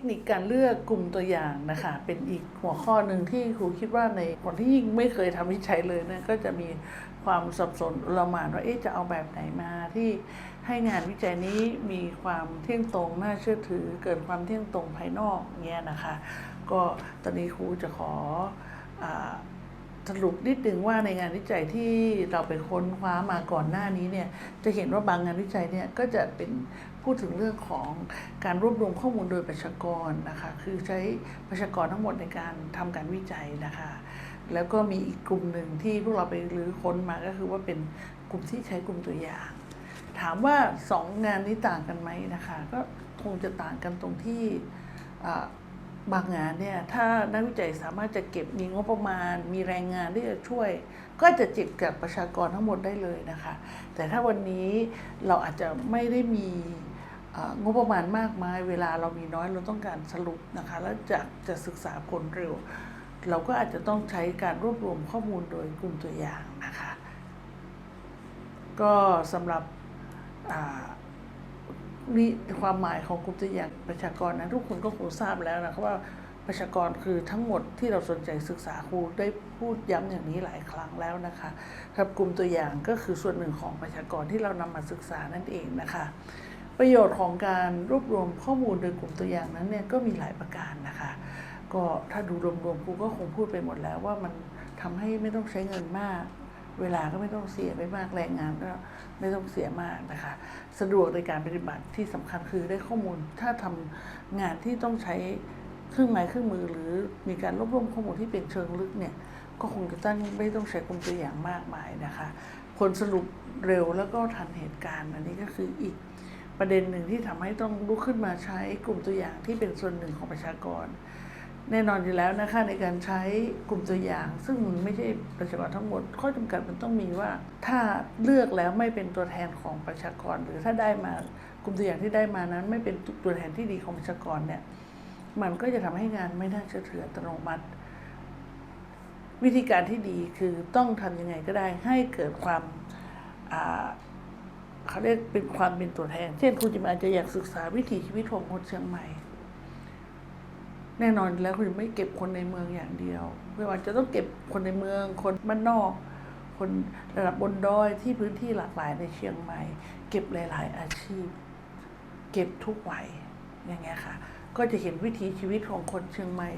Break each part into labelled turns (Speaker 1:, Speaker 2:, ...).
Speaker 1: ทคนิคการเลือกกลุ่มตัวอย่างนะคะ เป็นอีกหัวข้อหนึ่งที่ครูคิดว่าในคนที่ยิ่งไม่เคยทำวิจัยเลยเนี่ยก็จะมีความสับสนละหมานว่าเอ๊ะจะเอาแบบไหนมาที่ให้งานวิจัยนี้มีความเที่ยงตรงน่าเชื่อถือ เกิดความเที่ยงตรงภายนอกเงี้ยนะคะ ก็ตอนนี้ครูจะขออา สรุปนิดนึงว่าในงานวิจัยที่เราไปค้นคว้ามาก่อนหน้านี้เนี่ยจะเห็นว่าบางงานวิจัยเนี่ยก็จะเป็นพูดถึงเรื่องของการรวบรวมข้อมูลโดยประชากรนะคะคือใช้ประชากรทั้งหมดในการทำการวิจัยนะคะ แล้วก็มีอีกกลุ่มหนึ่งที่พวกเราไปรื้อค้นมาก็คือว่าเป็นกลุ่มที่ใช้กลุ่มตัวอย่าง ถามว่าสองงานนี้ต่างกันไหมนะคะ ก็คงจะต่างกันตรงที่ บางงานเนี่ยถ้านักวิจัยสามารถจะเก็บมีงบประมาณ มีแรงงานที่จะช่วย ก็จะจิบกับประชากรทั้งหมดได้เลยนะคะ แต่ถ้าวันนี้เราอาจจะไม่ได้มีงบประมาณมากมาย เวลาเรามีน้อยเราต้องการสรุปนะคะ แล้วจะจะศึกษาผลเร็ว เราก็อาจจะต้องใช้การรวบรวมข้อมูลโดยกลุ่มตัวอย่างนะคะ ก็สำหรับ นี่ความหมายของกลุ่มตัวอย่างประชากรนะทุกคนก็คงทราบแล้วนะครับว่าประชากรคือทั้งหมดที่เราสนใจศึกษาครูได้พูดย้ำอย่างนี้หลายครั้งแล้วนะคะครับกลุ่มตัวอย่างก็คือส่วนหนึ่งของประชากรที่เรานำมาศึกษานั่นเองนะคะ ประโยชน์ของการรวบรวมข้อมูลโดยกลุ่มตัวอย่างนั้นเนี่ยก็มีหลายประการนะคะ ก็ถ้าดูรวมๆครูก็คงพูดไปหมดแล้วว่ามันทำให้ไม่ต้องใช้เงินมาก เวลาก็ไม่ต้องเสียไปมากแรงงานก็ไม่ต้องเสียมากนะคะ สะดวกในการปฏิบัติที่สำคัญคือได้ข้อมูลถ้าทำงานที่ต้องใช้เครื่องไม้เครื่องมือหรือมีการรวบรวมข้อมูลที่เป็นเชิงลึกเนี่ยก็คงจะตั้งไม่ต้องใช้กลุ่มตัวอย่างมากมายนะคะ ผลสรุปเร็วแล้วก็ทันเหตุการณ์อันนี้ก็คืออีกประเด็นหนึ่งที่ทำให้ต้องลุกขึ้นมาใช้กลุ่มตัวอย่างที่เป็นส่วนหนึ่งของประชากร แน่นอนอยู่แล้วนะคะในการใช้กลุ่มตัวอย่าง ซึ่งไม่ใช่ประชากรทั้งหมด ข้อจำกัดมันต้องมีว่า ถ้าเลือกแล้วไม่เป็นตัวแทนของประชากร หรือถ้าได้มากลุ่มตัวอย่างที่ได้มานั้น ไม่เป็นตัวแทนที่ดีของประชากรเนี่ยมันก็จะทำให้งานไม่น่าเชื่อถืออัตโนมัติ วิธีการที่ดีคือต้องทำยังไงก็ได้ให้เกิดความเขาเรียกเป็นความเป็นตัวแทน เช่นคุณจิมอาจจะอยากศึกษาวิถีชีวิตของคนเชียงใหม่ แน่นอนแล้วคุณไม่เก็บคนในเมืองอย่างเดียวไม่ว่าจะต้องเก็บคนในเมือง คนบ้านนอก คนระดับบนดอยที่พื้นที่หลากหลายในเชียงใหม่ เก็บหลาย ๆ อาชีพ เก็บทุกวัยอย่างเงี้ยค่ะ ก็จะเห็นวิถีชีวิตของคนเชียงใหม่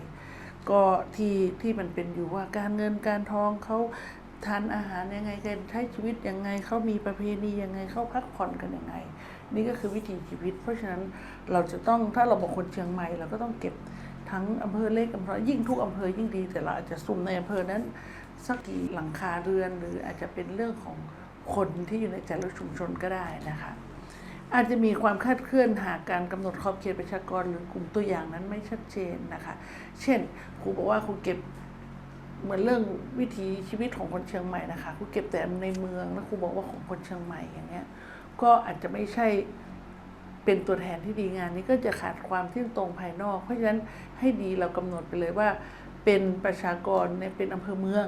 Speaker 1: ก็ที่ที่มันเป็นอยู่ว่าการเงินการทองเขาทานอาหารยังไงกันใช้ชีวิตยังไงเขามีประเพณียังไงเขาพักผ่อนกันยังไง นี่ก็คือวิถีชีวิต เพราะฉะนั้นเราจะต้องถ้าเราบอกคนเชียงใหม่เราก็ต้องเก็บ ทั้งอำเภอเล็กอำเภอยิ่งทุกอำเภอยิ่งดี แต่เราอาจจะซุ่มในอำเภอนั้นสักกี่หลังคาเรือน หรืออาจจะเป็นเรื่องของคนที่อยู่ในแต่ละชุมชนก็ได้นะคะ อาจจะมีความคลาดเคลื่อนหากการกำหนดขอบเขตประชากรหรือกลุ่มตัวอย่างนั้นไม่ชัดเจนนะคะ เช่นครูบอกว่าครูเก็บเหมือนเรื่องวิถีชีวิตของคนเชียงใหม่นะคะครูเก็บแต่ในเมืองแล้วครูบอกว่าของคนเชียงใหม่อย่างเงี้ยก็อาจจะไม่ใช่ เป็นตัวแทนที่ดีงานนี้ก็จะขาดความเที่ยงตรงภายนอก เพราะฉะนั้นให้ดีเรากำหนดไปเลยว่า เป็นประชากรในเป็นอำเภอเมือง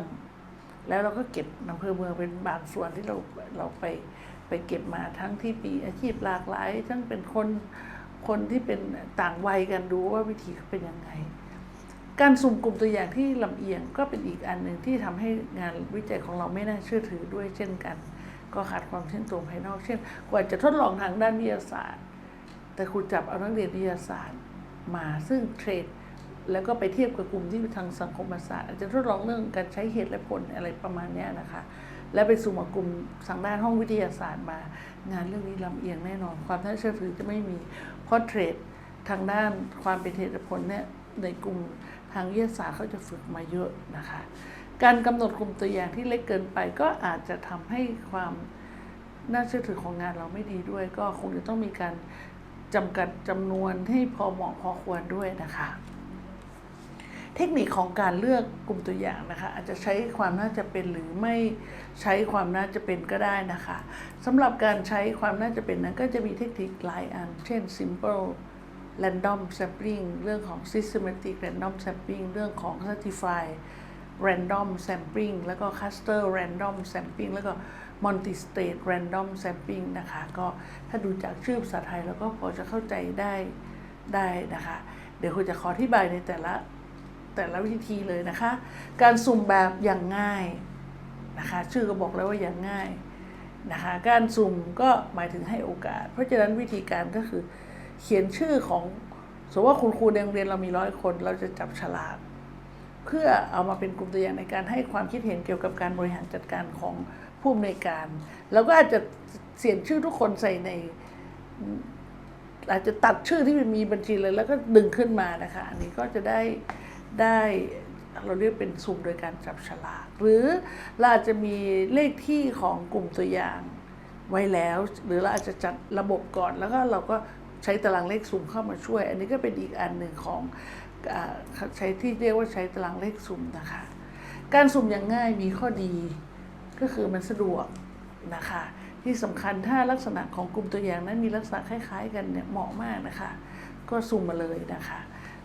Speaker 1: แล้วเราก็เก็บอำเภอเมืองเป็นบางส่วนที่เราเราไปไปเก็บมาทั้งที่ปีอาชีพหลากหลาย ทั้งเป็นคนคนที่เป็นต่างวัยกันดูว่าวิธีเขาเป็นยังไง การสุ่มกลุ่มตัวอย่างที่ลำเอียงก็เป็นอีกอันหนึ่งที่ทำให้งานวิจัยของเราไม่น่าเชื่อถือด้วยเช่นกัน ก็ขาดความเชื่อตรงภายนอก เช่น กว่าจะทดลองทางด้านวิทยาศาสตร์ แต่คุณจับเอานักเรียนวิทยาศาสตร์มาซึ่งเทรดแล้วก็ไปเทียบกับกลุ่มที่ทางสังคมศาสตร์อาจจะทดลองเรื่องการใช้เหตุและผลอะไรประมาณนี้นะคะ แล้วไปสู่มากลุ่มทางด้านห้องวิทยาศาสตร์มา งานเรื่องนี้ลำเอียงแน่นอน ความน่าเชื่อถือจะไม่มีเพราะเทรดทางด้านความเป็นเหตุและผลเนี่ยในกลุ่มทางวิทยาศาสตร์เขาจะฝึกมาเยอะนะคะ การกำหนดกลุ่มตัวอย่างที่เล็กเกินไปก็อาจจะทำให้ความน่าเชื่อถือของงานเราไม่ดีด้วย ก็คงจะต้องมีการ จำกัดจำนวนให้พอเหมาะพอควรด้วยนะคะ เทคนิคของการเลือกกลุ่มตัวอย่างนะคะ อาจจะใช้ความน่าจะเป็นหรือไม่ใช้ความน่าจะเป็นก็ได้นะคะสำหรับการใช้ความน่าจะเป็นนั้นก็จะมีเทคนิคหลายอัน เช่น simple random sampling เรื่องของ systematic random sampling เรื่องของ certify random sampling แล้วก็ cluster random sampling แล้วก็ multi state random sampling นะคะ ก็ถ้าดูจากชื่อภาษาไทยแล้วก็พอจะเข้าใจได้ได้นะคะในดี๋ยวคุณจะขออธิบายในแต่ละแต่ละวิธีเลยนะคะ การสุ่มแบบอย่างง่ายนะคะ ชื่อก็บอกแล้วว่าอย่างง่ายนะคะ การสุ่มก็หมายถึงให้โอกาส เพราะฉะนั้นวิธีการก็คือเขียนชื่อของสมมติว่าคุณครูในโรงเรียนเรามีร้อยคน เราจะจับฉลากเพื่อเอามาเป็นกลุ่มตัวอย่างในการให้ความคิดเห็นเกี่ยวกับการบริหารจัดการของ ผู้อำนวยการ แล้วก็อาจจะเสียนชื่อทุกคนใส่ใน อาจจะตัดชื่อที่มันมีบัญชีเลย แล้วก็ดึงขึ้นมานะคะ อันนี้ก็จะได้ได้เราเรียกเป็นสุ่มโดยการจับฉลาก หรือเราอาจจะมีเลขที่ของกลุ่มตัวอย่างไว้แล้ว หรือเราอาจจะจัดระบบก่อน แล้วก็เราก็ใช้ตารางเลขสุ่มเข้ามาช่วย อันนี้ก็เป็นอีกอันหนึ่งของอใช้ที่เรียกว่าใช้ตารางเลขสุ่มนะคะ การสุ่มอย่างง่ายมีข้อดี ก็คือมันสะดวกนะคะ ที่สำคัญถ้าลักษณะของกลุ่มตัวอย่างนั้นมีลักษณะคล้ายๆ กันเนี่ยเหมาะมากนะคะ ก็สุ่มมาเลยนะคะ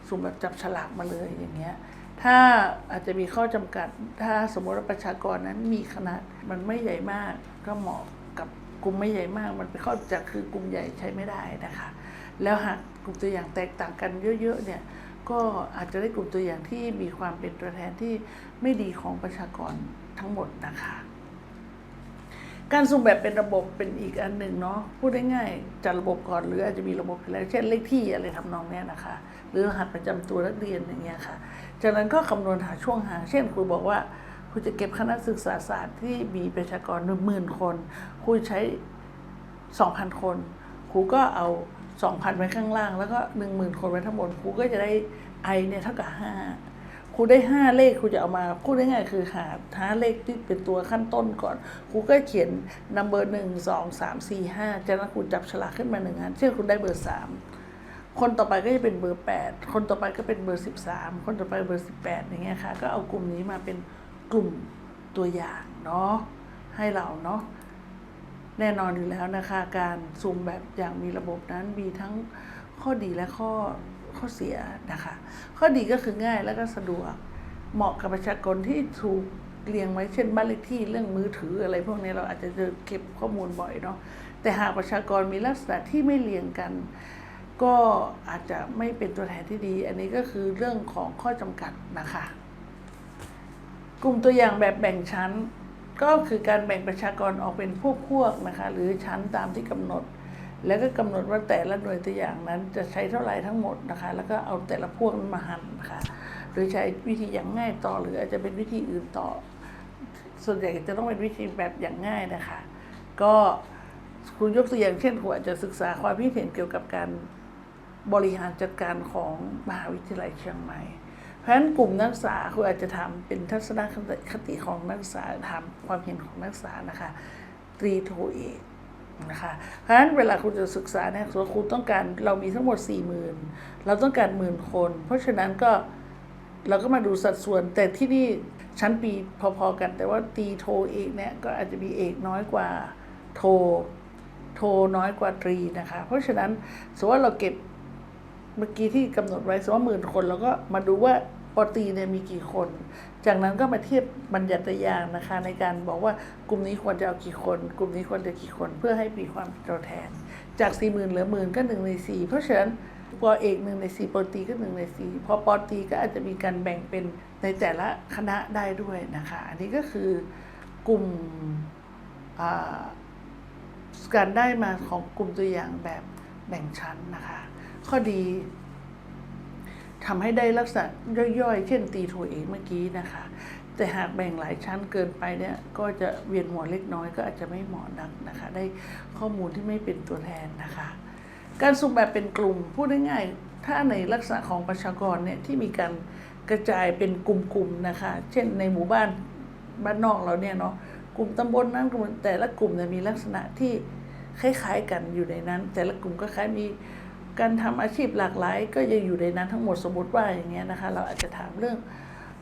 Speaker 1: สุ่มแบบจับฉลากมาเลยอย่างเงี้ยถ้าอาจจะมีข้อจำกัด ถ้าสมมติว่าประชากรนั้นมีขนาดมันไม่ใหญ่มาก ก็เหมาะกับกลุ่มไม่ใหญ่มาก มันเป็นข้อจำกัดคือกลุ่มใหญ่ใช้ไม่ได้นะคะ แล้วหากกลุ่มตัวอย่างแตกต่างกันเยอะๆเนี่ยก็อาจจะได้กลุ่มตัวอย่างที่มีความเป็นตัวแทนที่ไม่ดีของประชากรทั้งหมดนะคะ การสุ่มแบบเป็นระบบเป็นอีกอันหนึ่งเนาะพูดง่ายๆจัดระบบก่อนหรืออาจจะมีระบบอยู่แล้ว เช่นเลขที่อะไรทำนองเนี้ยนะคะ หรือรหัสประจำตัวนักเรียนอย่างเงี้ยค่ะ จากนั้นก็คำนวณหาช่วงห่างเช่นครูบอกว่าครูจะเก็บคณะศึกษาศาสตร์ที่มีประชากรหนึ่งหมื่นคนครูใช้สองพันคนครูก็เอาสองพันไว้ข้างล่าง แล้วก็หนึ่งหมื่นคนไว้ทั้งหมดครูก็จะได้ไอเนี่ยเท่ากับห้า รูได้ห้าเลขครูจะเอามาพูดง่ายๆคือหาหาเลขที่เป็นตัวขั้นต้นก่อนครูก็เขียนนัมเบอร์หนึ่งสองสามสี่ห้าจากนั้นครูจับฉลากขึ้นมาหนึ่งอันเช่นคุณได้เบอร์สามคนต่อไปก็จะเป็นเบอร์แปดคนต่อไปก็เป็นเบอร์สิบสามคนต่อไปเบอร์สิบแปดอย่างเงี้ยค่ะ ก็เอากลุ่มนี้มาเป็นกลุ่มตัวอย่างเนาะให้เราเนาะแน่นอนอยู่แล้วนะคะ การซูมแบบอย่างมีระบบนั้นมีทั้งข้อดีและข้อ ข้อเสียนะคะ ข้อดีก็คือง่ายและก็สะดวก เหมาะกับประชากรที่ถูกเรียงไว้เช่นบ้านเลขที่เรื่องมือถืออะไรพวกนี้เราอาจจะเจอเก็บข้อมูลบ่อยเนาะแต่หากประชากรมีลักษณะที่ไม่เรียงกัน ก็อาจจะไม่เป็นตัวแทนที่ดี อันนี้ก็คือเรื่องของข้อจำกัดนะคะ กลุ่มตัวอย่างแบบแบ่งชั้น ก็คือการแบ่งประชากรออกเป็นพวกพวกนะคะ หรือชั้นตามที่กำหนด แล้วก็กำหนดว่าแต่ละหน่วยตัวอย่างนั้นจะใช้เท่าไหร่ทั้งหมดนะคะ แล้วก็เอาแต่ละพวกนั้นมาหั่นนะคะ โดยใช้วิธีอย่างง่ายต่อหรืออาจจะเป็นวิธีอื่นต่อ ส่วนใหญ่จะต้องเป็นวิธีแบบอย่างง่ายนะคะ ก็คุณยกตัวอย่างเช่นครูอาจจะศึกษาความคิดเห็นเกี่ยวกับการบริหารจัดการของมหาวิทยาลัยเชียงใหม่ เพราะฉะนั้นกลุ่มนักศึกษาครูอาจจะทำเป็นทัศนคติของนักศึกษาทำความเห็นของนักศึกษานะคะตรีโทเอก นะคะเพราะฉะนั้นเวลาคุณจะศึกษาเนี่ยคุณต้องการเรามีทั้งหมดสี่หมื่นเราต้องการหมื่นคน เพราะฉะนั้นก็เราก็มาดูสัดส่วน แต่ที่นี่ชั้นปีพอๆกัน แต่ว่าตีโทเอกเนี่ยก็อาจจะมีเอกน้อยกว่าโท โทน้อยกว่าตรีนะคะ เพราะฉะนั้นสมมติว่าเราเก็บเมื่อกี้ที่กำหนดไว้สมมติว่าหมื่นคนเราก็มาดูว่า อตีเนี่ยมีกี่คน จากนั้นก็มาเทียบบัญญัติยางนะคะ ในการบอกว่ากลุ่มนี้ควรจะเอากี่คน กลุ่มนี้ควรจะกี่คน เพื่อให้มีความตัวแทน จากสี่หมื่นเหลือหมื่นก็หนึ่งในสี่เพราะฉะนั้นปอเอกหนึ่งในสี่ปอตีก็หนึ่งในสี่พอปอตีก็อาจจะมีการแบ่งเป็นในแต่ละคณะได้ด้วยนะคะ อันนี้ก็คือกลุ่มการได้มาของกลุ่มตัวอย่างแบบแบ่งชั้นนะคะ ข้อดี ทำให้ได้ลักษณะย่อยๆ เช่นตีโทเองเมื่อกี้นะคะ แต่หากแบ่งหลายชั้นเกินไปเนี่ยก็จะเวียนหัวเล็กน้อยก็อาจจะไม่เหมาะนักนะคะ ได้ข้อมูลที่ไม่เป็นตัวแทนนะคะ การสุ่มแบบเป็นกลุ่มพูดง่ายๆถ้าในลักษณะของประชากรเนี่ยที่มีการกระจายเป็นกลุ่มๆนะคะ เช่นในหมู่บ้านบ้านนอกเราเนี่ยเนาะกลุ่มตำบลนั้นกลุ่มแต่ละกลุ่มเนี่ยมีลักษณะที่คล้ายๆกันอยู่ในนั้น แต่ละกลุ่มก็คล้ายมี การทำอาชีพหลากหลาย ก็ยังอยู่ในนั้นทั้งหมดสมมติว่าอย่างเงี้ยนะคะ เราอาจจะถามเรื่อง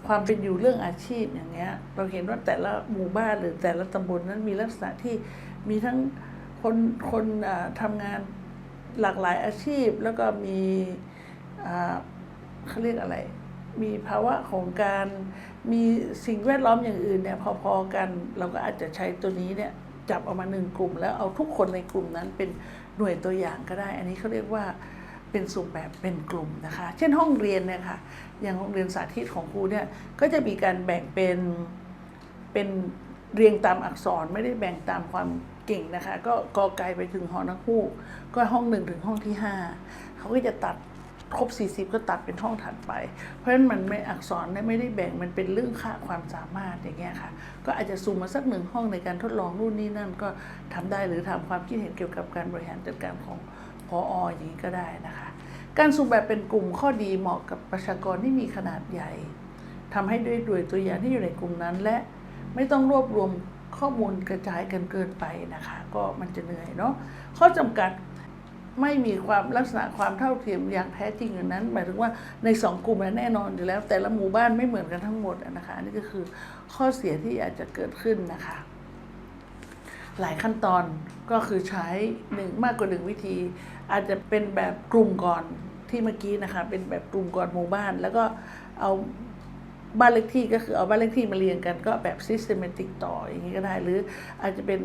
Speaker 1: ความเป็นอยู่เรื่องอาชีพอย่างเงี้ย เราเห็นว่าแต่ละหมู่บ้านหรือแต่ละตำบลนั้นมีลักษณะที่มีทั้งคนคนอ่าทำงานหลากหลายอาชีพ แล้วก็มีอ่าเขาเรียกอะไร มีภาวะของการมีสิ่งแวดล้อมอย่างอื่นเนี่ยพอๆกัน เราก็อาจจะใช้ตัวนี้เนี่ยจับเอามาหนึ่งกลุ่ม แล้วเอาทุกคนในกลุ่มนั้นเป็น หน่วยตัวอย่างก็ได้ อันนี้เขาเรียกว่าเป็นสูตรแบบเป็นกลุ่มนะคะ เช่นห้องเรียนเนี่ยค่ะ อย่างโรงเรียนสาธิตของครูเนี่ย ก็จะมีการแบ่งเป็นเป็นเรียงตามอักษรไม่ได้แบ่งตามความเก่งนะคะ ก็กอไก่ไปถึงหอนักฮูกก็ห้องหนึ่งถึงห้องที่ห้าเขาก็จะตัด ครบ 40 ก็ตัดเป็นห้องถัดไป เพราะฉะนั้นมันไม่อักษรไม่ได้แบ่งมันเป็นเรื่องค่าความสามารถอย่างเงี้ยค่ะ ก็อาจจะสุ่มมาสักหนึ่งห้องในการทดลองนู่นนี่นั่นก็ทำได้หรือทำความคิดเห็นเกี่ยวกับการบริหารจัดการของพอออย่างนี้ก็ได้นะคะ การสุ่มแบบเป็นกลุ่มข้อดีเหมาะกับประชากรที่มีขนาดใหญ่ทำให้ด้วยด้วยตัวอย่างที่อยู่ในกลุ่มนั้น และไม่ต้องรวบรวมข้อมูลกระจายกันเกินไปนะคะ ก็มันจะเหนื่อยเนาะข้อจำกัด ไม่มีความลักษณะความเท่าเทียมอย่างแท้จริงอย่างนั้น หมายถึงว่าในสองกลุ่มนั้นแน่นอนอยู่แล้ว แต่ละหมู่บ้านไม่เหมือนกันทั้งหมดนะคะอันนี้ก็คือข้อเสียที่อาจจะเกิดขึ้นนะคะ หลายขั้นตอนก็คือใช้หนึ่งมากกว่าหนึ่งวิธี อาจจะเป็นแบบกลุ่มก่อนที่เมื่อกี้นะคะ เป็นแบบกลุ่มก่อนหมู่บ้าน แล้วก็เอาบ้านเลขที่ก็คือเอาบ้านเลขที่มาเรียงกันก็แบบ systematic ต่ออย่างนี้ก็ได้ หรืออาจจะเป็น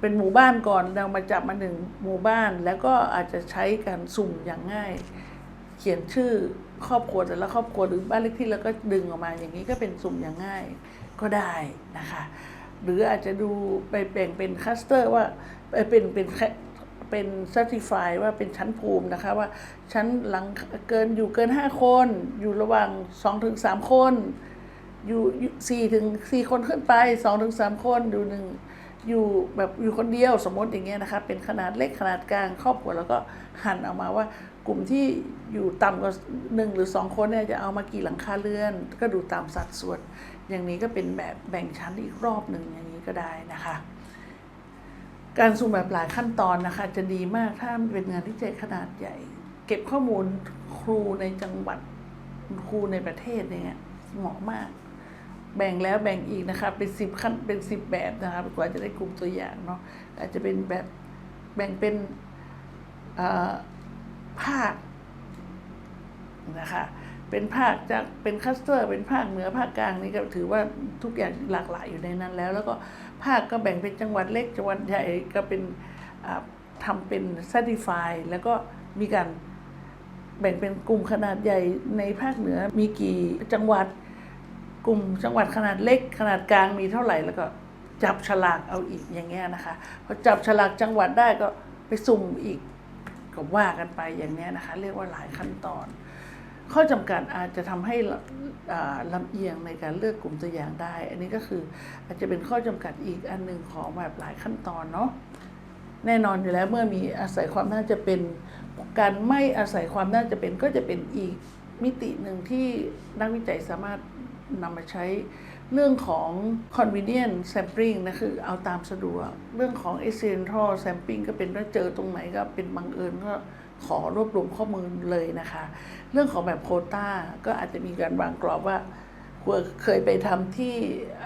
Speaker 1: เป็นหมู่บ้านก่อนเรามาจับมาหนึ่งหมู่บ้าน แล้วก็อาจจะใช้การสุ่มอย่างง่าย เขียนชื่อครอบครัวแต่ละครอบครัวหรือบ้านเลขที่แล้วก็ดึงออกมาอย่างนี้ก็เป็นสุ่มอย่างง่ายก็ได้นะคะ หรืออาจจะดูไปแบ่งเป็นคัสเตอร์ว่าเอ่อเป็นเป็นแค่เป็น certify ว่าเป็นชั้นภูมินะคะว่าชั้นหลังเกินอยู่เกิน 5 คน อยู่ระหว่าง2ถึง3คน อยู่สี่ถึงสี่คนขึ้นไปสองถึงสามคนอยู่หนึ่ง อยู่แบบอยู่คนเดียวสมมติอย่างเงี้ยนะคะเป็นขนาดเล็กขนาดกลางครอบครัวแล้วก็หั่นออกมาว่ากลุ่มที่อยู่ต่ำกว่าหนึ่งหรือสองคนเนี่ยจะเอามากี่หลังคาเรือน ก็ดูตามสัดส่วน อย่างนี้ก็เป็นแบบแบ่งชั้นอีกรอบหนึ่งอย่างนี้ก็ได้นะคะการสุ่มแบบหลายขั้นตอนนะคะ จะดีมากถ้าเป็นงานที่ใจขนาดใหญ่ เก็บข้อมูลครูในจังหวัดครูในประเทศเนี่ยเหมาะมาก แบ่งแล้วแบ่งอีกนะคะเป็นสิบขั้นเป็นสิบแบบนะคะกว่าจะได้กลุ่มตัวอย่างเนาะอาจจะเป็นแบบแบ่งเป็นภาคนะคะเป็นภาคจากเป็นคัสเตอร์ เป็นภาคเหนือภาคกลางนี่ก็ถือว่าทุกอย่างหลากหลายอยู่ในนั้นแล้ว แล้วก็ภาคก็แบ่งเป็นจังหวัดเล็กจังหวัดใหญ่ก็เป็นอ่าทำเป็น certify แล้วก็มีการแบ่งเป็นกลุ่มขนาดใหญ่ในภาคเหนือมีกี่จังหวัด กลุ่มจังหวัดขนาดเล็กขนาดกลางมีเท่าไหร่แล้วก็จับฉลากเอาอีกอย่างเงี้ยนะคะพอจับฉลากจังหวัดได้ก็ไปสุ่มอีกก็ว่ากันไปอย่างเนี้ยนะคะ เรียกว่าหลายขั้นตอน ข้อจำกัดอาจจะทำให้ลอ่าลำเอียงในการเลือกกลุ่มตัวอย่างได้ อันนี้ก็คืออาจจะเป็นข้อจำกัดอีกอันหนึ่งของแบบหลายขั้นตอนเนาะแน่นอนอยู่แล้วเมื่อมีอาศัยความน่าจะเป็นการไม่อาศัยความน่าจะเป็นก็จะเป็นอีกมิติหนึ่งที่นักวิจัยสามารถ นำมาใช้เรื่องของ convenient sampling นะคือเอาตามสะดวก เรื่องของ accidental sampling ก็เป็นว่าเจอตรงไหนก็เป็นบังเอิญก็ขอรวบรวมข้อมูลเลยนะคะ เรื่องของแบบโคต้าก็อาจจะมีการวางกรอบว่าเคยไปทำที่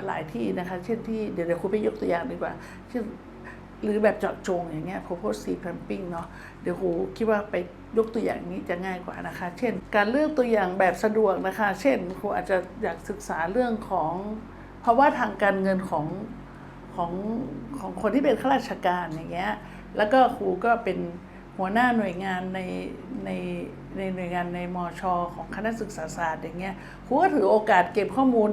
Speaker 1: หลายที่นะคะ เช่นที่เดี๋ยวเดี๋ยวครูไปยกตัวอย่างดีกว่าเช่นหรือแบบเจาะจงอย่างเงี้ย purpose C pumping เนาะ เดี๋ยวครูคิดว่าไปยกตัวอย่างนี้จะง่ายกว่านะคะ เช่น การเลือกตัวอย่างแบบสะดวกนะคะ เช่นครูอาจจะอยากศึกษาเรื่องของภาวะทางการเงินของของของคนที่เป็นข้าราชการอย่างเงี้ย แล้วก็ครูก็เป็นหัวหน้าหน่วยงานในในในหน่วยงานในมอชอของคณะศึกษาศาสตร์อย่างเงี้ย ครูก็ถือโอกาสเก็บข้อมูล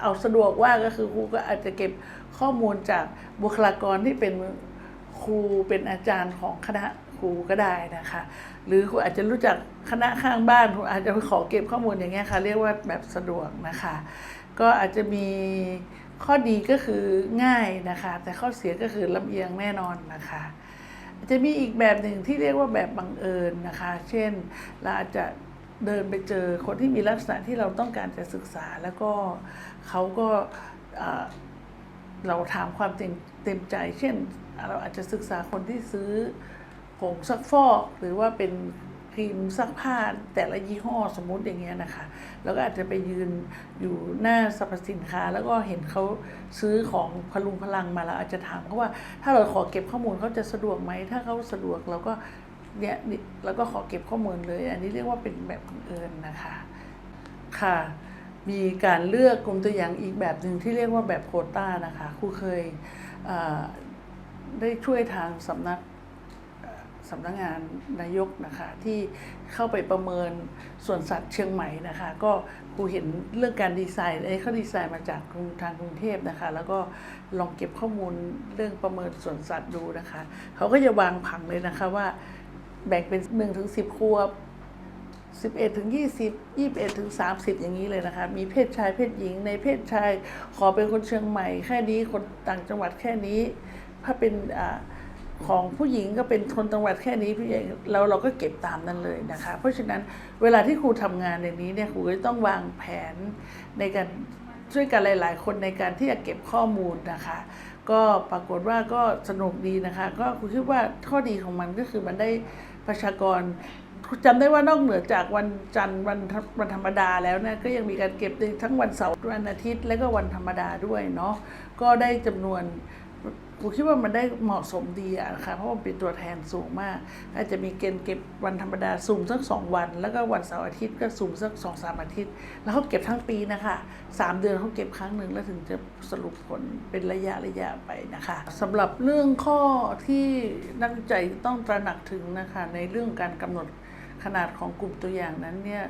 Speaker 1: เอาสะดวกว่าก็คือครูก็อาจจะเก็บข้อมูลจากบุคลากรที่เป็น ครูเป็นอาจารย์ของคณะครูก็ได้นะคะ หรือครูอาจจะรู้จักคณะข้างบ้านครูอาจจะไปขอเก็บข้อมูลอย่างเงี้ยค่ะ เรียกว่าแบบสะดวกนะคะ ก็อาจจะมีข้อดีก็คือง่ายนะคะ แต่ข้อเสียก็คือลำเอียงแน่นอนนะคะจะมีอีกแบบหนึ่งที่เรียกว่าแบบบังเอิญนะคะ เช่น เราอาจจะเดินไปเจอคนที่มีลักษณะที่เราต้องการจะศึกษา แล้วก็เขาก็ เราถามความเต็มเต็มใจ เช่น เราอาจจะศึกษาคนที่ซื้อผงซักฟอก หรือว่าเป็นครีมซักผ้าแต่ละยี่ห้อสมมุติอย่างเงี้ยนะคะ แล้วก็อาจจะไปยืนอยู่หน้าสรรพสินค้า แล้วก็เห็นเขาซื้อของพลุงพลังมาแล้วอาจจะถามเขาว่า ถ้าเราขอเก็บข้อมูลเขาจะสะดวกไหม ถ้าเขาสะดวกเราก็เนี่ยนี่เราก็ขอเก็บข้อมูลเลย อันนี้เรียกว่าเป็นแบบบังเอิญนะคะ ค่ะ มีการเลือกกลุ่มตัวอย่างอีกแบบหนึ่งที่เรียกว่าแบบโคต้านะคะครูเคยได้ช่วยทางสำนักสำนักงานนายกนะคะที่เข้าไปประเมินสวนสัตว์เชียงใหม่นะคะ ก็ครูเห็นเรื่องการดีไซน์เอ้เขาดีไซน์มาจากกรุงทางกรุงเทพนะคะ แล้วก็ลองเก็บข้อมูลเรื่องประเมินสวนสัตว์ดูนะคะ เขาก็จะวางผังเลยนะคะว่าแบ่งเป็น1นถึงสิครัว 11ถึง20 21ถึง30 อย่างนี้เลยนะคะ มีเพศชายเพศหญิง ในเพศชายขอเป็นคนเชียงใหม่ แค่นี้คนต่างจังหวัดแค่นี้ ถ้าเป็นอของผู้หญิงก็เป็นคนจังหวัดแค่นี้ผู้ใหญ่เราเราก็เก็บตามนั้นเลยนะคะ เพราะฉะนั้นเวลาที่ครูทำงานในนี้เนี่ยครูก็ต้องวางแผนในการช่วยกันหลาย ๆ คนในการที่จะเก็บข้อมูลนะคะ ก็ปรากฏว่าก็สนุกดีนะคะ ก็ครูคิดว่าข้อดีของมันก็คือมันได้ประชากร จำได้ว่านอกเหนือจากวันจันทร์วันธวันธรรมดาแล้วนี่ยก็ยังมีการเก็บในทั้งวันเสาร์วันอาทิตย์ และก็วันธรรมดาด้วยเนาะก็ได้จำนวนกูคิดว่ามันได้เหมาะสมดีอะนะคะเพราะว่าเป็นตัวแทนสูงมาก อาจจะมีเกณฑ์เก็บวันธรรมดาสูงสักสองวัน แล้วก็วันเสาร์อาทิตย์ก็สูงสักสองสามอาทิตย์ แล้วเขาเก็บทั้งปีนะคะสามเดือนเขาเก็บครั้งหนึ่งแล้วถึงจะสรุปผลเป็นระยะระยะไปนะคะสำหรับเรื่องข้อที่นักวิจัยต้องตระหนักถึงนะคะในเรื่องการกำหนด ขนาดของกลุ่มตัวอย่างนั้นเนี่ย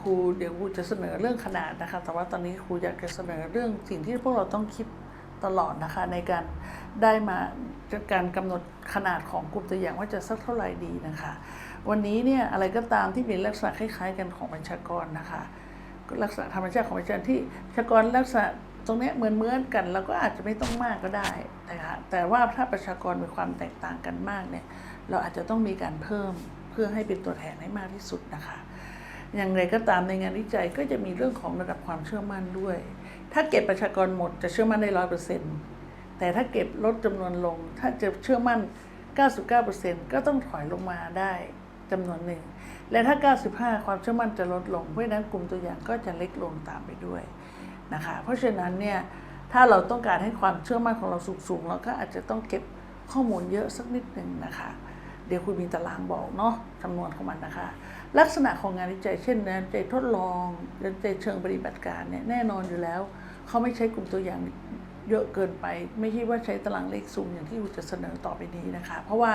Speaker 1: ครูเดี๋ยวครูจะเสนอเรื่องขนาดนะคะ แต่ว่าตอนนี้ครูอยากจะเสนอเรื่องสิ่งที่พวกเราต้องคิดตลอดนะคะในการได้มาการกำหนดขนาดของกลุ่มตัวอย่างว่าจะสักเท่าไหร่ดีนะคะ วันนี้เนี่ยอะไรก็ตามที่เป็นลักษณะคล้ายๆ กันของประชากรนะคะ ลักษณะธรรมชาติของประชากรที่ประชากรลักษณะตรงนี้เหมือนเหมือนๆกันเราก็อาจจะไม่ต้องมากก็ได้นะคะแต่ว่าถ้าประชากรมีความแตกต่างกันมากเนี่ยเราอาจจะต้องมีการเพิ่ม พื่อให้เป็นตัวแทนให้มากที่สุดนะคะ อย่างไรก็ตามในงานวิจัยก็จะมีเรื่องของระดับความเชื่อมั่นด้วย ถ้าเก็บประชากรหมดจะเชื่อมั่นได้ร้อยเปอร์เซ็นต์แต่ถ้าเก็บลดจำนวนลง ถ้าจะเชื่อมั่น 99%ก็ต้องถอยลงมาได้จำนวนหนึ่ง และถ้า 95 ความเชื่อมั่นจะลดลง เพราะฉะนั้นกลุ่มตัวอย่างก็จะเล็กลงตามไปด้วยนะคะ เพราะฉะนั้นเนี่ยถ้าเราต้องการให้ความเชื่อมั่นของเราสูงๆเราก็อาจจะต้องเก็บข้อมูลเยอะสักนิดหนึ่งนะคะ เดี๋ยวคุณมีตารางบอกเนาะจำนวนของมันนะคะ ลักษณะของงานวิจัยเช่นงานวิจัยทดลองงานวิจัยเชิงปฏิบัติการเนี่ยแน่นอนอยู่แล้ว เขาไม่ใช้กลุ่มตัวอย่างเยอะเกินไป ไม่ใช่ว่าใช้ตารางเลขสูงอย่างที่คุณจะเสนอต่อไปนี้นะคะ เพราะว่า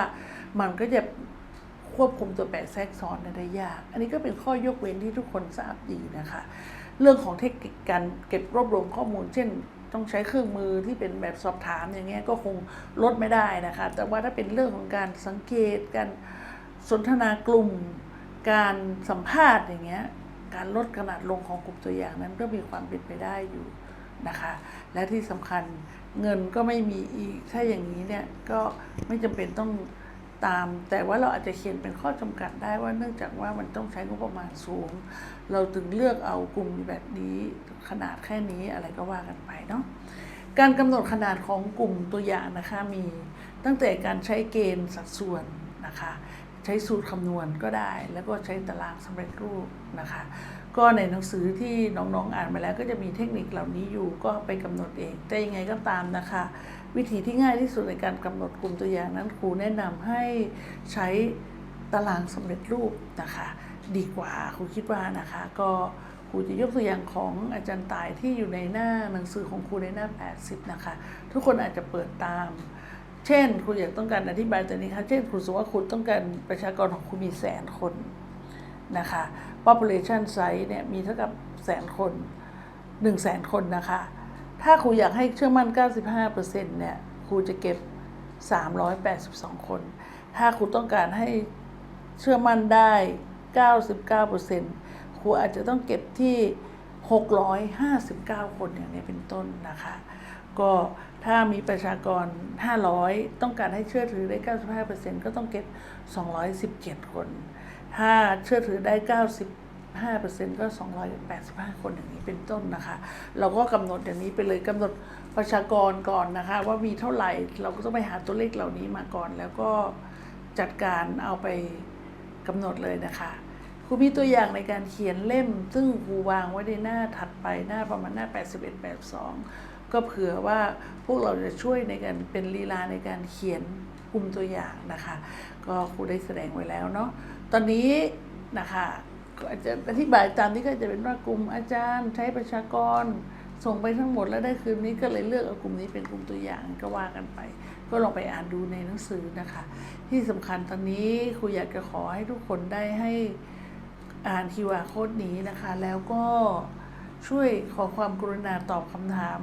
Speaker 1: มันก็จะควบคุมตัวแปรแทรกซ้อนได้ยาก อันนี้ก็เป็นข้อยกเว้นที่ทุกคนทราบดีนะคะ เรื่องของเทคนิคการเก็บรวบรวมข้อมูล เช่น ต้องใช้เครื่องมือที่เป็นแบบสอบถามอย่างเงี้ยก็คงลดไม่ได้นะคะ แต่ว่าถ้าเป็นเรื่องของการสังเกต การสนทนากลุ่ม การสัมภาษณ์อย่างเงี้ยการลดขนาดลงของกลุ่มตัวอย่างนั้นก็มีความเป็นไปได้อยู่นะคะ และที่สำคัญเงินก็ไม่มีอีก ถ้าอย่างนี้เนี่ยก็ไม่จำเป็นต้องตาม แต่ว่าเราอาจจะเขียนเป็นข้อจำกัดได้ว่าเนื่องจากว่ามันต้องใช้งบประมาณสูง เราถึงเลือกเอากลุ่มแบบนี้ ขนาดแค่นี้อะไรก็ว่ากันไปเนาะการกำหนดขนาดของกลุ่มตัวอย่างนะคะมีตั้งแต่การใช้เกณฑ์สัดส่วนนะคะ ใช้สูตรคำนวณก็ได้ แล้วก็ใช้ตารางสำเร็จรูปนะคะ ก็ในหนังสือที่น้องๆอ่านมาแล้วก็จะมีเทคนิคเหล่านี้อยู่ก็ไปกำหนดเอง แต่ยังไงก็ตามนะคะ วิธีที่ง่ายที่สุดในการกำหนดกลุ่มตัวอย่างนั้นครูแนะนำให้ใช้ตารางสำเร็จรูปนะคะ ดีกว่าครูคิดว่านะคะก็ ครูจะยกตัวอย่างของอาจารย์ตายที่อยู่ในหน้าหนังสือของครูในหน้า 80 นะคะ ทุกคนอาจจะเปิดตาม เช่นครูอยากต้องการอธิบายตัวนี้ค่ะเช่นครูสมมติว่าคุณต้องการประชากรของคุณมีแสนคนนะคะ population size เนี่ยมีเท่ากับแสนคน1 0 0 0 0แสนคนนะคะ ถ้าครูอยากให้เชื่อมั่น 95%เนี่ยครูจะเก็บ 382 คน ถ้าครูต้องการให้เชื่อมั่นได้ 99% ครูอาจจะต้องเก็บที่ 659 คนอย่างนี้เป็นต้นนะคะ ก็ถ้ามีประชากร 500 ต้องการให้เชื่อถือได้ 95%ก็ต้องเก็บ 217 คน ถ้าเชื่อถือได้95%ก็ 285 คนอย่างนี้เป็นต้นนะคะ เราก็กำหนดอย่างนี้ไปเลยกำหนดประชากรก่อนนะคะ ว่ามีเท่าไหร่เราก็ต้องไปหาตัวเลขเหล่านี้มาก่อน แล้วก็จัดการเอาไปกำหนดเลยนะคะ รูมีตัวอย่างในการเขียนเล่ม ซึ่งครูวางไว้ในหน้าถัดไปหน้าประมาณหน้า 81 82 ก็เผื่อว่าพวกเราจะช่วยในการเป็นลีลาในการเขียนกลุ่มตัวอย่างนะคะ ก็ครูได้แสดงไว้แล้วเนาะตอนนี้นะคะอาจจะอธิบายตามที่ก็จะเป็นว่ากลุ่มอาจารย์ใช้ประชากรส่งไปทั้งหมดแล้วได้คืนนี้ก็เลยเลือกเอากลุ่มนี้เป็นกลุ่มตัวอย่างก็ว่ากันไป ก็ลองไปอ่านดูในหนังสือนะคะ ที่สำคัญตอนนี้ครูอยากจะขอให้ทุกคนได้ให้ อ่าน QR โค้ดนี้นะคะ แล้วก็ช่วยขอความกรุณาตอบคำถาม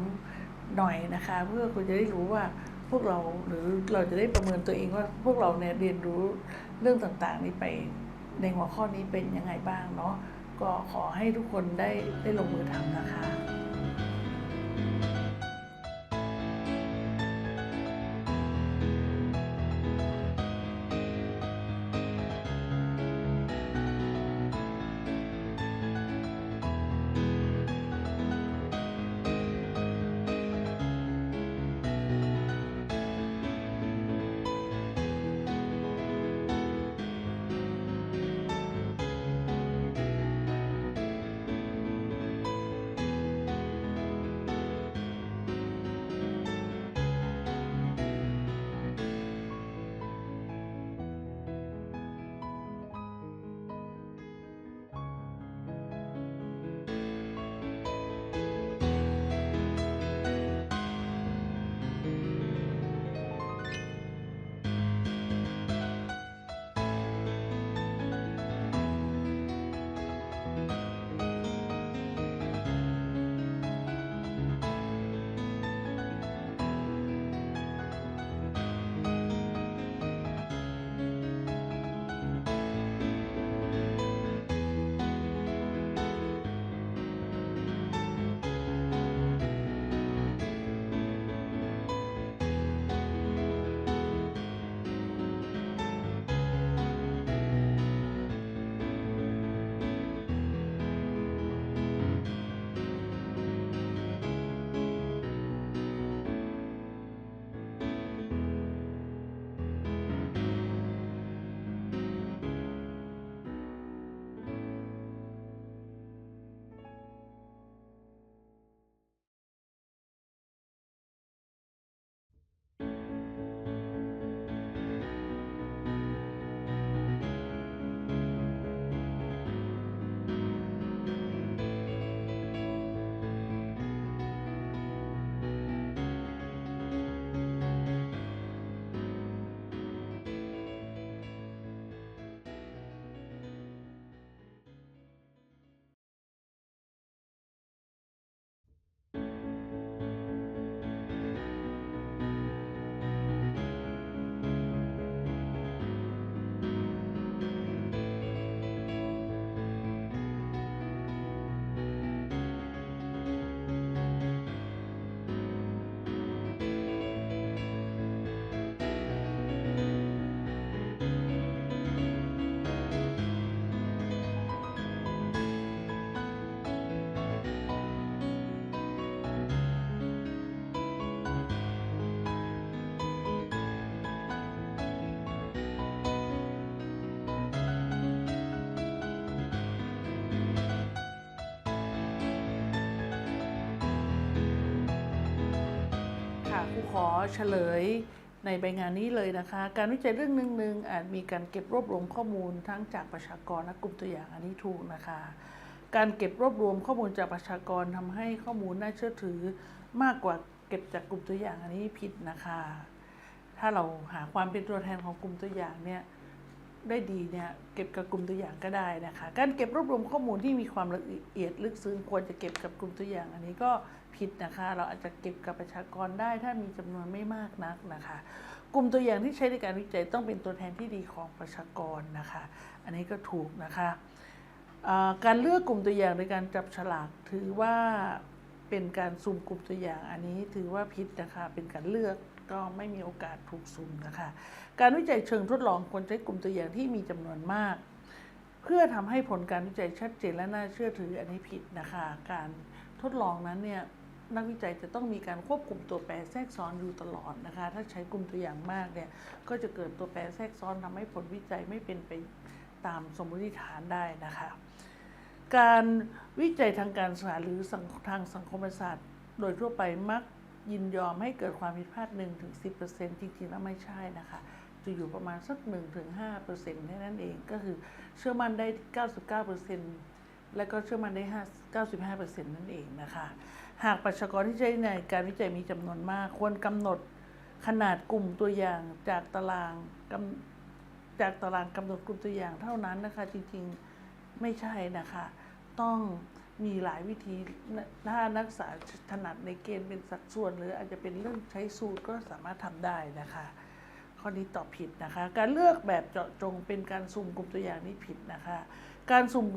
Speaker 1: หน่อยนะคะ เพื่อคุณจะได้รู้ว่าพวกเราหรือเราจะได้ประเมินตัวเองว่าพวกเราเนี่ยเรียนรู้เรื่องต่างๆ นี้ไปในหัวข้อนี้เป็นยังไงบ้างเนาะก็ขอให้ทุกคนได้ได้ลงมือทำนะคะ อเฉลยในใบงานนี้เลยนะคะ การวิจัยเรื่องหนึ่งๆอาจมีการเก็บรวบรวมข้อมูลทั้งจากประชากรและกลุ่มตัวอย่างอันนี้ถูกนะคะ การเก็บรวบรวมข้อมูลจากประชากรทำให้ข้อมูลน่าเชื่อถือมากกว่าเก็บจากกลุ่มตัวอย่างอันนี้ผิดนะคะ ถ้าเราหาความเป็นตัวแทนของกลุ่มตัวอย่างเนี่ยได้ดีเนี่ยเก็บกับกลุ่มตัวอย่างก็ได้นะคะ การเก็บรวบรวมข้อมูลที่มีความละเอียดลึกซึ้งควรจะเก็บกับกลุ่มตัวอย่าง อันนี้ก็ ผิดนะคะ เราอาจจะเก็บกับประชากรได้ถ้ามีจำนวนไม่มากนักนะคะ กลุ่มตัวอย่างที่ใช้ในการวิจัยต้องเป็นตัวแทนที่ดีของประชากรนะคะ อันนี้ก็ถูกนะคะการเลือกกลุ่มตัวอย่างในการจับฉลากถือว่าเป็นการสุ่มกลุ่มตัวอย่าง อันนี้ถือว่าผิดนะคะเป็นการเลือกก็ไม่มีโอกาสถูกสุ่มนะคะ การวิจัยเชิงทดลองควรใช้กลุ่มตัวอย่างที่มีจำนวนมาก เพื่อทำให้ผลการวิจัยชัดเจนและน่าเชื่อถืออันนี้ผิดนะคะ การทดลองนั้นเนี่ย นักวิจัยจะต้องมีการควบคุมตัวแปรแทรกซ้อนอยู่ตลอดนะคะ ถ้าใช้กลุ่มตัวอย่างมากเนี่ยก็จะเกิดตัวแปรแทรกซ้อนทำให้ผลวิจัยไม่เป็นไปตามสมมติฐานได้นะคะ การวิจัยทางการศึกษาหรือทางสังคมศาสตร์ โดยทั่วไปมักยินยอมให้เกิดความผิดพลาด1ถึง10%จริงๆแล้วไม่ใช่นะคะจะอยู่ประมาณสัก1ถึง5%แค่นั้นเองก็คือเชื่อมั่นได้ 99%และก็เชื่อมั่นได้ 5 95%นั่นเองนะคะ หากประชากรที่ใช้ในการวิจัยมีจำนวนมาก ควรกำหนดขนาดกลุ่มตัวอย่างจากตารางจากตารางกำหนดกลุ่มตัวอย่างเท่านั้นนะคะ จริงๆไม่ใช่นะคะ ต้องมีหลายวิธีถ้านักศึกษาถนัดในเกณฑ์เป็นสัดส่วน หรืออาจจะเป็นเรื่องใช้สูตรก็สามารถทำได้นะคะ ข้อนี้ตอบผิดนะคะ การเลือกแบบเจาะจงเป็นการสุ่มกลุ่มตัวอย่างนี่ผิดนะคะ การสุ่ม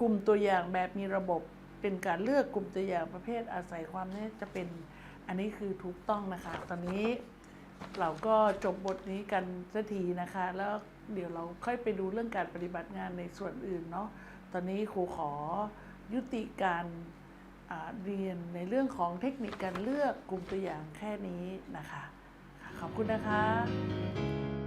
Speaker 1: กลุ่มตัวอย่างแบบมีระบบ เป็นการเลือกกลุ่มตัวอย่างประเภทอาศัยความนี้จะเป็นอันนี้คือถูกต้องนะคะ ตอนนี้เราก็จบบทนี้กันสักทีนะคะ แล้วเดี๋ยวเราค่อยไปดูเรื่องการปฏิบัติงานในส่วนอื่นเนาะตอนนี้ครูขอยุติการเรียนในเรื่องของเทคนิคการเลือกกลุ่มตัวอย่างแค่นี้นะคะ ขอบคุณนะคะ